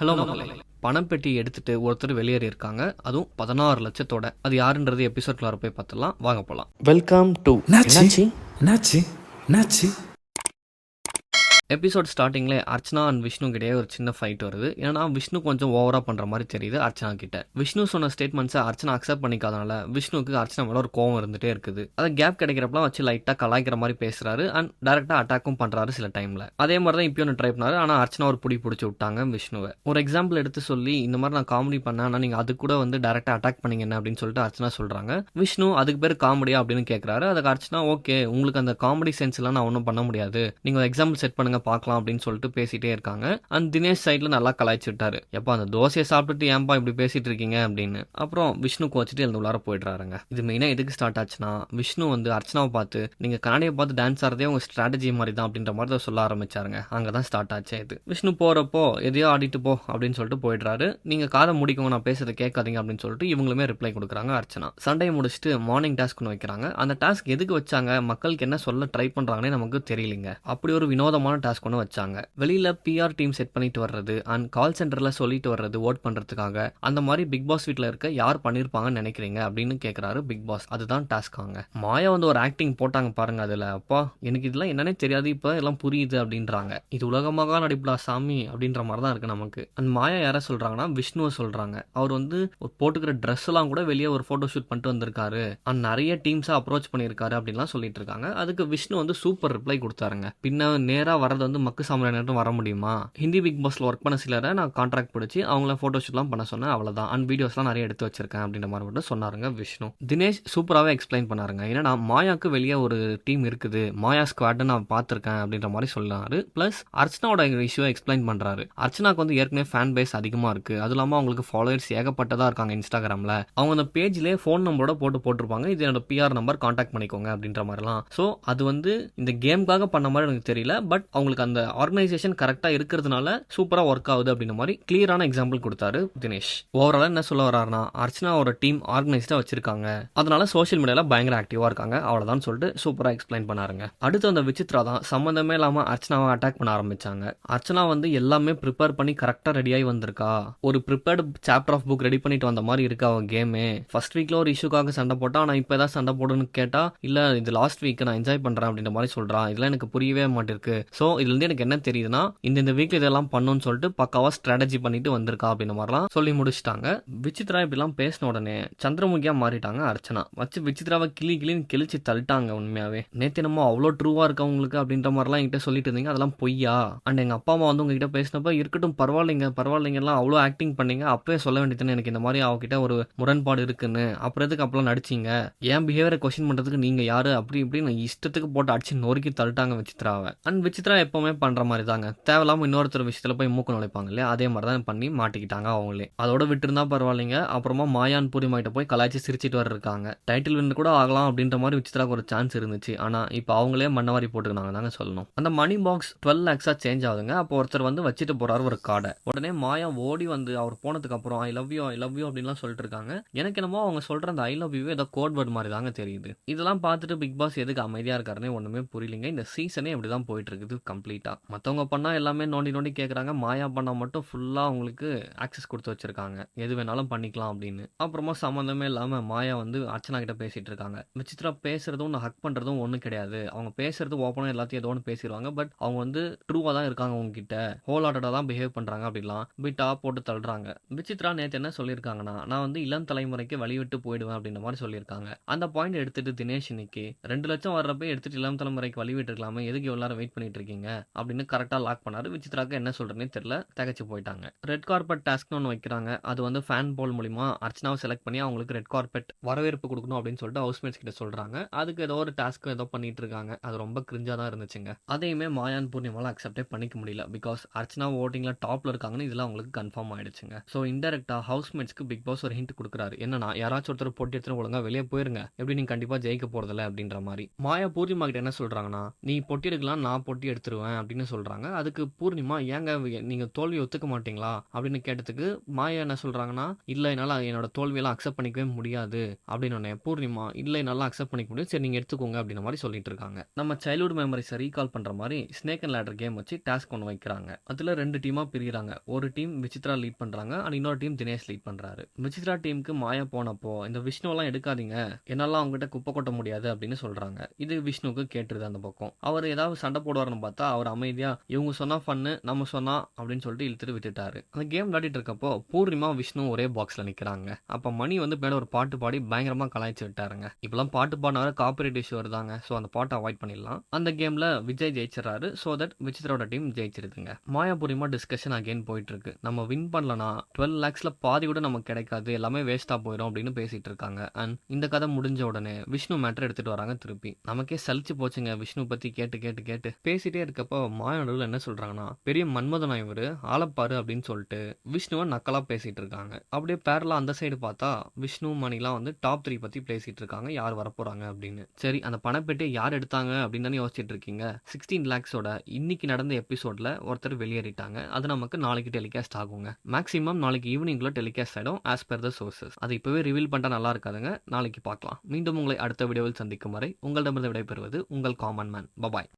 Hello மக்களே. பணம் பெட்டி எடுத்துட்டு ஒருத்தர் வெளியேறி இருக்காங்க. அதுவும் பதினாறு லட்சத்தோட. அது யாருன்றது எபிசோட்ல போய் பார்த்துலாம் வாங்க போலாம். வெல்கம் டு என்னாச்சு? என்னாச்சு? என்னாச்சு? எபிசோட் ஸ்டார்டிங்கில் அர்ச்சனா அண்ட் விஷ்ணு கிட்டே ஒரு சின்ன ஃபைட் வருது. ஏன்னா விஷ்ணு கொஞ்சம் ஓவராக பண்ணுற மாதிரி தெரியுது அர்ச்சனா கிட்ட. விஷ்ணு சொன்ன ஸ்டேட்மெண்ட்ஸை அர்ச்சனா அக்செப்ட் பண்ணிக்காதனால விஷ்ணுக்கு அர்ச்சனா மேலே ஒரு கோவம் இருந்துட்டே இருக்குது. அதை கேப் கிடைக்கிறப்பலாம் வச்சு லைட்டாக கலாய்க்கிற மாதிரி பேசுறாரு அண்ட் டேரெக்டாக அட்டாக்கும் பண்ணுறாரு சில டைமில் அதே மாதிரி தான் இப்பயும் ட்ரை பண்ணாரு. ஆனால் அர்ச்சனா ஒரு பிடி பிடிச்சி விட்டாங்க விஷ்ணுவை. ஒரு எக்ஸாம்பிள் எடுத்து சொல்லி இந்த மாதிரி நான் காமெடி பண்ணேன் ஆனால் நீங்கள் அது கூட வந்து டேரெக்டாக அட்டாக் பண்ணிங்க என்ன அப்படின்னு சொல்லிட்டு அர்ச்சனா சொல்கிறாங்க விஷ்ணு அதுக்கு பேர் காமெடியா அப்படின்னு கேட்கறாரு அதுக்கு அர்ச்சனா ஓகே உங்களுக்கு அந்த காமெடி சென்ஸ் எல்லாம் நான் ஒன்றும் பண்ண முடியாது. நீங்க எக்ஸாம்பிள் செட் பண்ணுங்க பார்க்கலாம் அப்படின்னு சொல்லிட்டு பேசிட்டே இருக்காங்க. அண்ட் தினேஷ் சைட்ல நல்லா கலாய்ச்சி விட்டாரு. எப்போ அந்த தோசையை சாப்பிட்டுட்டு ஏன்பா இப்படி பேசிட்டு இருக்கீங்க அப்படின்னு. அப்புறம் விஷ்ணு கோச்சிட்டு எழுந்து உள்ளார போயிடுறாருங்க. இது மெயினா எதுக்கு ஸ்டார்ட் ஆச்சுன்னா விஷ்ணு வந்து அர்ச்சனாவை பார்த்து நீங்க கண்ணாடியை பார்த்து டான்ஸ் ஆடுறதே உங்க ஸ்ட்ராட்டஜி மாதிரி தான் அப்படின்ற மாதிரி தான் சொல்ல ஆரம்பிச்சாருங்க. அங்கதான் ஸ்டார்ட் ஆச்சு இது. விஷ்ணு போறப்போ எதையோ ஆடிட்டு போ அப்படின்னு சொல்லிட்டு போயிடுறாரு. நீங்க காதை முடிக்கவங்க நான் பேசுறதை கேட்காதீங்க அப்படின்னு சொல்லிட்டு இவங்களுமே ரிப்ளை கொடுக்குறாங்க அர்ச்சனா. சண்டையை முடிச்சுட்டு மார்னிங் டாஸ்க் ஒன்று வைக்கிறாங்க. அந்த டாஸ்க் எதுக்கு வச்சாங்க? மக்களுக்கு என்ன சொல்ல ட்ரை பண்றாங்கன்னே நமக்கு தெரியலைங்க. அப்படி ஒரு வினோதமான டாஸ்க் ஒன்று வச்சாங்க. வெளியில பிஆர் டீம் செட் பண்ணிட்டு வர்றது அண்ட் கால் சென்டர்ல சொல்லிட்டு வர்றது ஓட் பண்றதுக்காக அந்த மாதிரி பிக் பாஸ் வீட்டில் இருக்க யார் பண்ணியிருப்பாங்கன்னு நினைக்கிறீங்க அப்படின்னு கேட்குறாரு பிக் பாஸ் அதுதான் டாஸ்க்காங்க மாயா வந்து ஒரு ஆக்டிங் போட்டாங்க பாருங்க அதுல. அப்பா எனக்கு இதெல்லாம் என்னன்னே தெரியாது இப்போ எல்லாம் புரியுது அப்படின்றாங்க. இது உலகமாக நடிப்பலா சாமி அப்படின்ற மாதிரி தான் இருக்கு நமக்கு. அண்ட் மாயா யாரை சொல்றாங்கன்னா விஷ்ணுவை சொல்றாங்க. அவர் வந்து ஒரு போட்டுக்கிற ட்ரெஸ் எல்லாம் கூட வெளியே ஒரு போட்டோ ஷூட் பண்ணிட்டு வந்திருக்காரு. அண்ட் நிறைய டீம்ஸாக அப்ரோச் பண்ணியிருக்காரு அப்படின்லாம் சொல்லிட்டு இருக்காங்க. அதுக்கு விஷ்ணு வந்து சூப்பர் ரிப்ளை கொடுத்தாருங்க. பின்ன நேரா வரது வந்து மக்கு சாமியானட்டும் வர முடியுமா? ஹிந்தி பிக் பாஸில் ஒர்க் பண்ண சிலரை நான் கான்ட்ராக்ட் பிடிச்சி அவங்கள ஃபோட்டோஷூட்லாம் பண்ண சொன்னேன் அவ்வளோதான் அண்ட் வீடியோஸ்லாம் நிறைய எடுத்து வச்சிருக்கேன் அப்படின்ற மாதிரி மட்டும் சொன்னாருங்க விஷ்ணு. தினேஷ் சூப்பராகவே எக்ஸ்பிளைன் பண்ணாருங்க. ஏன்னா மாயாக்கு வெளியே ஒரு டீம் இருக்குது. மாயா ஸ்குவாட் நான் பார்த்துருக்கேன் அப்படின்ற மாதிரி சொன்னாரு. ப்ளஸ் அர்ச்சனாவோட இஷ்யூவை எக்ஸ்பிளைன் பண்ணுறாரு அர்ச்சனாக்கு வந்து ஏற்கனவே ஃபேன் பேஸ் அதிகமாக இருக்குது அது இல்லாமல் அவங்களுக்கு ஃபாலோவர்ஸ் ஏகப்பட்டதாக இருக்காங்க இன்ஸ்டாகிராம்ல அவங்க அந்த பேஜ்லேயே ஃபோன் நம்பரோட போட்டு போட்டிருப்பாங்க. இது என்னோட பிஆர் நம்பர் கான்டாக்ட் பண்ணிக்கோங்க அப்படின்ற மாதிரிலாம். ஸோ அது வந்து இந்த கேமுக்காக பண்ண மாதிரி எனக்கு தெரியல. பட் அவங்க அவங்களுக்கு அந்த ஆர்கனைசேஷன் கரெக்டாக இருக்கிறதுனால சூப்பராக ஒர்க் ஆகுது அப்படின்ற மாதிரி கிளியரான எக்ஸாம்பிள் கொடுத்தாரு தினேஷ். ஓவராலாக என்ன சொல்ல வர்றாருன்னா அர்ச்சனாவோட டீம் ஆர்கனைஸ்டாக வச்சிருக்காங்க. அதனால சோஷியல் மீடியாவில் பயங்கர ஆக்டிவாக இருக்காங்க. அவ்வளோதான் சொல்லிட்டு சூப்பராக எக்ஸ்பிளைன் பண்ணாருங்க. அடுத்து அந்த விசித்ரா தான் சம்மந்தமே இல்லாமல் அர்ச்சனாவை அட்டாக் பண்ண ஆரம்பிச்சாங்க. அர்ச்சனா வந்து எல்லாமே ப்ரிப்பேர் பண்ணி கரெக்டாக ரெடியாகி வந்திருக்கா? ஒரு prepared chapter of book ready பண்ணிட்டு வந்த மாதிரி இருக்கா அவன் கேமே ஃபர்ஸ்ட் வீக்கில் ஒரு இஷ்யூக்காக சண்டை போட்டா நான் இப்போ ஏதாவது சண்டை போடுன்னு கேட்டால் இல்லை இது லாஸ்ட் வீக் நான் என்ஜாய் பண்ணுறேன் அப்படின்ற மாதிரி சொல்கிறான் இதெல்லாம் எனக்கு புரியவே மாட்டேருக்கு. ஸோ இதுலேருந்து எனக்கு என்ன தெரியுதுன்னா இந்த இந்த வீக்ல இதெல்லாம் பண்ணுன்னு சொல்லிட்டு பக்காவா ஸ்ட்ராட்டஜி பண்ணிட்டு வந்திருக்கா அப்படின்னு மாதிரிலாம் சொல்லி முடிச்சிட்டாங்க. விசித்ரா இப்படிலாம் பேசின உடனே சந்திரமுகியா மாறிட்டாங்க அர்ச்சனா. வச்சு விசித்ராவை கிளி கிளின்னு கிழிச்சு தள்ளிட்டாங்க உண்மையாவே. நேற்று என்னமோ அவ்வளோ ட்ரூவா இருக்கா உங்களுக்கு அப்படின்ற மாதிரிலாம் என்கிட்ட சொல்லிட்டு இருந்தீங்க அதெல்லாம் பொய்யா? அண்ட் எங்க அப்பா அம்மா வந்து உங்ககிட்ட பேசினப்ப இருக்கட்டும் பரவாயில்லைங்க பரவாயில்லைங்க எல்லாம் அவ்வளோ ஆக்டிங் பண்ணீங்க அப்பவே சொல்ல வேண்டியதுன்னு எனக்கு இந்த மாதிரி அவகிட்ட ஒரு முரண்பாடு இருக்குன்னு. அப்புறம் எதுக்கு அப்பெல்லாம் நடிச்சிங்க? என் பிஹேவியரை கொஸ்டின் பண்றதுக்கு நீங்க யாரு? அப்படி இப்படின்னு இஷ்டத்துக்கு போட்டு அடிச்சு நொறுக்கி தள்ளிட்டாங்க விசித்ராவை. அண்ட் விசித்ரா எப்பவுமே பண்ற மாதிரி தாங்க தேவையில்லாமல் இன்னொருத்தர் விஷயத்துல போய் மூக்கு நுழைப்பாங்க இல்லையா? அதே மாதிரி தான் பண்ணி மாட்டிக்கிட்டாங்க அவங்களே. அதோட விட்டுருந்தா பரவாயில்லைங்க. அப்புறமா மாயான் பூரிமாயிட்ட போய் கலாய்ச்சி சிரிச்சிட்டு வர இருக்காங்க டைட்டில் வின் கூட ஆகலாம் அப்படின்ற மாதிரி விசித்ராக்கு ஒரு சான்ஸ் இருந்துச்சு. ஆனா இப்போ அவங்களே மண்ணவாரி போட்டுக்கினாங்க தாங்க சொல்லணும். அந்த மணி பாக்ஸ் டுவெல் லேக்ஸா சேஞ்ச் ஆகுதுங்க. அப்போ ஒருத்தர் வந்து வச்சுட்டு போறாரு ஒரு கார்டை உடனே மாயா ஓடி வந்து அவர் போனதுக்கு அப்புறம் I love you I love you அப்படின்லாம் சொல்லிட்டு இருக்காங்க. எனக்கு என்னமோ அவங்க சொல்ற அந்த ஐ லவ் யூ ஏதோ கோட் வேர்ட் மாதிரி தாங்க தெரியுது. இதெல்லாம் பார்த்துட்டு பிக் பாஸ் எதுக்கு அமைதியா இருக்காருன்னே ஒண்ணுமே புரியலிங்க. இந்த சீசனே இப்படிதான் போயிட்டு இருக்குது. கம்ப்ளீட்டாக மற்றவங்க பண்ணால் எல்லாமே நோண்டி நோண்டி கேட்குறாங்க மாயா பண்ணால் மட்டும் ஃபுல்லாக அவங்களுக்கு ஆக்சஸ் கொடுத்து வச்சிருக்காங்க. எது வேணாலும் பண்ணிக்கலாம் அப்படின்னு. அப்புறமா சம்மந்தமே இல்லாமல் மாயா வந்து அர்ச்சனா கிட்ட பேசிகிட்டு இருக்காங்க. விசித்ரா பேசுகிறதும் நான் ஹக் பண்ணுறதும் ஒன்றும் கிடையாது. அவங்க பேசுறது ஓப்பனாக எல்லாத்தையும் ஏதோ ஒன்று பேசிடுவாங்க. பட் அவங்க வந்து ட்ரூவாக தான் இருக்காங்க உங்ககிட்ட ஹோல் ஆர்டரா தான் பிஹேவ் பண்ணுறாங்க அப்படிலாம். பிட்டா போட்டு தள்ளுறாங்க. விசித்ரா நேற்று என்ன சொல்லியிருக்காங்கன்னா நான் வந்து இளம் தலைமுறைக்கு வழிவிட்டு போயிடுவேன் அப்படின்ற மாதிரி சொல்லியிருக்காங்க. அந்த பாயிண்ட் எடுத்துட்டு தினேஷ் இன்னைக்கு ரெண்டு லட்சம் வர்றப்ப எடுத்துட்டு இளம் தலைமுறைக்கு வழிவிட்டு இருக்கலாமே. எதுக்கு எல்லாரும் நேரம் வெயிட் பண்ணிட்டு இருக்கீங்க? அப்படின்னு கரெக்டா லாக் பண்ணாரு. விசித்ராக்கு என்ன சொல்கிறேன்னு தெரியல. தகச்சு போயிட்டாங்க. ரெட் கார்பெட் டாஸ்க்னு ஒன்று வைக்கிறாங்க. அது வந்து ஃபேன் போல் மூலிமா அர்ச்சனாவை செலக்ட் பண்ணி அவங்களுக்கு ரெட் கார்பெட் வரவேற்பு கொடுக்கணும் அப்படின்னு சொல்லிட்டு ஹவுஸ்மேட்ஸ் கிட்ட சொல்றாங்க. அதுக்கு ஏதோ ஒரு டாஸ்க் ஏதோ பண்ணிட்டு இருக்காங்க. அது ரொம்ப கிரிஞ்சாக தான் இருந்துச்சுங்க. அதையுமே மாயான் பூர்ணிமாவில் அக்செப்டே பண்ணிக்க முடியல. பிகாஸ் அர்ச்சனா ஓட்டிங்ல டாப்ல இருக்காங்கன்னு இதெல்லாம் அவங்களுக்கு கன்ஃபார்ம் ஆயிடுச்சுங்க. ஸோ இன்டெரக்டாக ஹவுஸ்மேட்ஸ்க்கு பிக் பாஸ் ஒரு ஹிண்ட் கொடுக்குறாரு. என்னன்னா யாராச்சும் ஒருத்தர் போட்டி எடுத்துட்டு ஒழுங்கா வெளியே போயிருங்க. எப்படி நீங்கள் கண்டிப்பா ஜெயிக்க போகிறதில்ல அப்படின்ற மாதிரி. மாயா பூர்ணிமா கிட்ட என்ன சொல்றாங்கன்னா நீ பொட்டி எடுக்கலாம் நான் பொட்டி எடுத்து எடுத்துருவேன் அப்படின்னு சொல்கிறாங்க அதுக்கு பூர்ணிமா ஏங்க நீங்கள் தோல்வி ஒத்துக்க மாட்டீங்களா? அப்படின்னு கேட்டதுக்கு மாயா என்ன சொல்கிறாங்கன்னா இல்லை என்னால் என்னோட தோல்வியெல்லாம் அக்செப்ட் பண்ணிக்கவே முடியாது. அப்படின்னு பூர்ணிமா இல்லை நல்லா அக்செப்ட் பண்ணிக்க முடியும் சரி நீங்கள் எடுத்துக்கோங்க. அப்படின்ற மாதிரி சொல்லிட்டு இருக்காங்க. நம்ம சைல்ட்ஹுட் மெமரிஸை ரீகால் பண்ணுற மாதிரி ஸ்னேக் அண்ட் லேடர் கேம் வச்சு டாஸ்க் ஒன்று வைக்கிறாங்க. அதில் ரெண்டு டீமாக பிரிகிறாங்க ஒரு டீம் விசித்ரா லீட் பண்ணுறாங்க அண்ட் இன்னொரு டீம் தினேஷ் லீட் பண்ணுறாரு விசித்ரா டீமுக்கு மாயா போனப்போ இந்த விஷ்ணுவெல்லாம் எடுக்காதீங்க. என்னெல்லாம் அவங்ககிட்ட குப்பை கொட்ட முடியாது. அப்படின்னு சொல்கிறாங்க இது விஷ்ணுக்கு கேட்டுருது அந்த பக்கம். அவர் ஏதாவது சண்டை போடுவார்னு பார்த்தா அவர் அமைதியாக இவங்க சொன்னால் ஃபன்னு நம்ம சொன்னால் அப்படின்னு சொல்லிட்டு இழுத்துட்டு விட்டுட்டாரு. அந்த கேம் விளையாடிட்டு இருக்கப்போ பூர்ணிமா விஷ்ணு ஒரே பாக்ஸில் நிற்கிறாங்க அப்போ மணி வந்து மேலே ஒரு பாட்டு பாடி பயங்கரமாக கலாய்ச்சி விட்டாருங்க. இப்பெல்லாம் பாட்டு பாடினாரு காப்பிரைட் இஷ்யூ வருதாங்க. ஸோ அந்த பாட்டை அவாய்ட் பண்ணிடலாம். அந்த கேமில் விஜய் ஜெயிச்சிடறாரு. ஸோ தட் விசித்ரோட டீம் ஜெயிச்சிருதுங்க. மாயா பூர்ணிமா டிஸ்கஷன் அகைன் போயிட்டு இருக்கு நம்ம வின் பண்ணலனா டுவெல் லேக்ஸில் பாதி கூட நமக்கு கிடைக்காது. எல்லாமே வேஸ்ட்டாக போயிடும் அப்படின்னு பேசிட்டு இருக்காங்க. அண்ட் இந்த கதை முடிஞ்ச உடனே விஷ்ணு மேட்டர் எடுத்துகிட்டு வராங்க திருப்பி. நமக்கே சலிச்சு போச்சுங்க. விஷ்ணு பற்றி கேட்டு கேட்டு கேட்டு பேசிட்டே இருக்கப்போ மாயா என்ன சொல்றாங்கன்னா பெரிய மன்மதனா இவர்? ஆளப்பாரு அப்படின்னு சொல்லிட்டு விஷ்ணுவை நக்கலா பேசிட்டு இருக்காங்க. அப்படியே பேரலா அந்த சைடு பார்த்தா விஷ்ணு மணிலாம் வந்து டாப் த்ரீ பற்றி பேசிட்டு இருக்காங்க யார் வரப்போறாங்க அப்படின்னு. சரி அந்த பணப்பேட்டை யார் எடுத்தாங்க அப்படின்னு தானே யோசிச்சுட்டு இருக்கீங்க. சிக்ஸ்டீன் லேக்ஸோட இன்னைக்கு நடந்த எபிசோடில் ஒருத்தர் வெளியேறிட்டாங்க. அது நமக்கு நாளைக்கு டெலிகாஸ்ட் ஆகுங்க. மேக்ஸிமம் நாளைக்கு ஈவினிங்கில் டெலிகாஸ்ட் ஆகிடும் ஆஸ் பர் த சோர்சஸ் அதை இப்போவே ரிவீல் பண்ணிட்டா நல்லா இருக்காதுங்க. நாளைக்கு பார்க்கலாம். மீண்டும் உங்களை அடுத்த வீடியோவில் சந்திக்கும் வரை உங்களிடமிருந்து விடைபெறுவது உங்கள் காமன் மேன் பபாய்